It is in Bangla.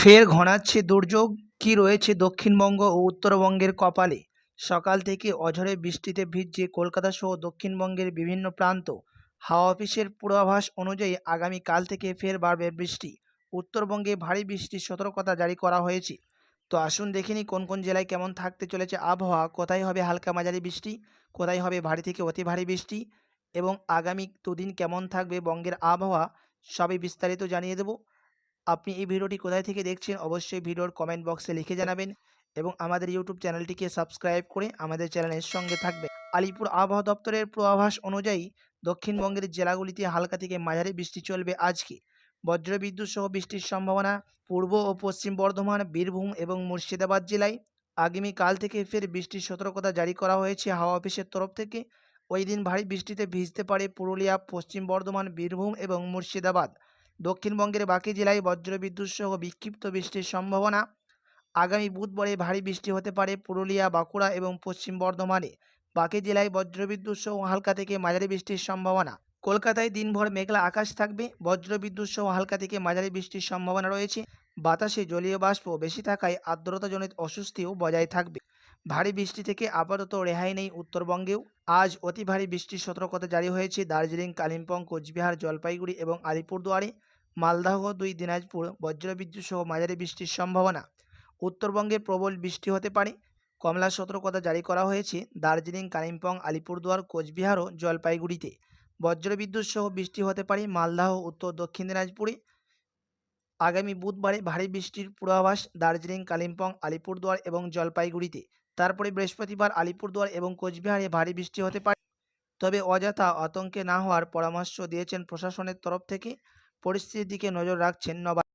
ফের ঘনাচ্ছে দুর্যোগ। কি রয়েছে দক্ষিণবঙ্গ ও উত্তরবঙ্গের কপালে? সকাল থেকে অঝোরে বৃষ্টিতে ভিজছে কলকাতা সহ দক্ষিণবঙ্গের বিভিন্ন প্রান্ত। হাওয়া অফিসের পূর্বাভাস অনুযায়ী আগামীকাল থেকে ফের বাড়বে বৃষ্টি। উত্তরবঙ্গে ভারী বৃষ্টির সতর্কতা জারি করা হয়েছে। তো আসুন দেখিনি কোন কোন জেলায় কেমন থাকতে চলেছে আবহাওয়া। কোথায় হবে হালকা মাঝারি বৃষ্টি? কোথায় হবে ভারী থেকে অতি ভারী বৃষ্টি? এবং আগামী দুদিন কেমন থাকবে বঙ্গের আবহাওয়া? সবই বিস্তারিত জানিয়ে দেবো। আপনি এই ভিডিওটি কোথায় থেকে দেখছেন, অবশ্যই ভিডিওর কমেন্ট বক্সে লিখে জানাবেন এবং আমাদের ইউটিউব চ্যানেলটিকে সাবস্ক্রাইব করে আমাদের চ্যানেলের সঙ্গে থাকবে আলিপুর আবহাওয়া দপ্তরের পূর্বাভাস অনুযায়ী দক্ষিণবঙ্গের জেলাগুলিতে হালকা থেকে মাঝারি বৃষ্টি চলবে আজকে। বজ্রবিদ্যুৎ সহ বৃষ্টির সম্ভাবনা পূর্ব ও পশ্চিম বর্ধমান, বীরভূম এবং মুর্শিদাবাদ জেলায়। আগামীকাল থেকে ফের বৃষ্টির সতর্কতা জারি করা হয়েছে হাওয়া অফিসের তরফ থেকে। ওই দিন ভারী বৃষ্টিতে ভিজতে পারে পুরুলিয়া, পশ্চিম বর্ধমান, বীরভূম এবং মুর্শিদাবাদ। দক্ষিণবঙ্গের বাকি জেলায় বজ্রবিদ্যুৎ সহ বিক্ষিপ্ত বৃষ্টির সম্ভাবনা। আগামী বুধবারে ভারী বৃষ্টি হতে পারে পুরুলিয়া, বাঁকুড়া এবং পশ্চিম বর্ধমানে। বাকি জেলায় বজ্রবিদ্যুৎ সহ হালকা থেকে মাঝারি বৃষ্টির সম্ভাবনা। কলকাতায় দিনভর মেঘলা আকাশ থাকবে। বজ্রবিদ্যুৎ সহ হালকা থেকে মাঝারি বৃষ্টির সম্ভাবনা রয়েছে। বাতাসে জলীয় বাষ্প বেশি থাকায় আর্দ্রতাজনিত অস্বস্তিও বজায় থাকবে। ভারী বৃষ্টি থেকে আপাতত রেহাই নেই উত্তরবঙ্গেও। আজ অতি ভারী বৃষ্টির সতর্কতা জারি হয়েছে দার্জিলিং, কালিম্পং, কোচবিহার, জলপাইগুড়ি এবং আলিপুরদুয়ারে। মালদহ, দুই দিনাজপুর, বজ্রবিদ্যুৎ সহ মাঝারি বৃষ্টির সম্ভাবনা। উত্তরবঙ্গে প্রবল বৃষ্টি হতে পারে। কমলা সতর্কতা জারি করা হয়েছে দার্জিলিং, কালিম্পং, আলিপুরদুয়ার, কোচবিহার ও জলপাইগুড়িতে। বজ্রবিদ্যুৎ সহ বৃষ্টি হতে পারে মালদহ, উত্তর দক্ষিণ দিনাজপুরে। আগামী বুধবারে ভারী বৃষ্টির পূর্বাভাস দার্জিলিং, কালিম্পং, আলিপুরদুয়ার এবং জলপাইগুড়িতে। তারপরে বৃহস্পতিবার আলিপুরদুয়ার এবং কোচবিহারে ভারী বৃষ্টি হতে পারে। তবে অযথা আতঙ্কে না হওয়ার পরামর্শ দিয়েছেন প্রশাসনের তরফ থেকে। পরিস্থিতির দিকে নজর রাখছেন নবাব।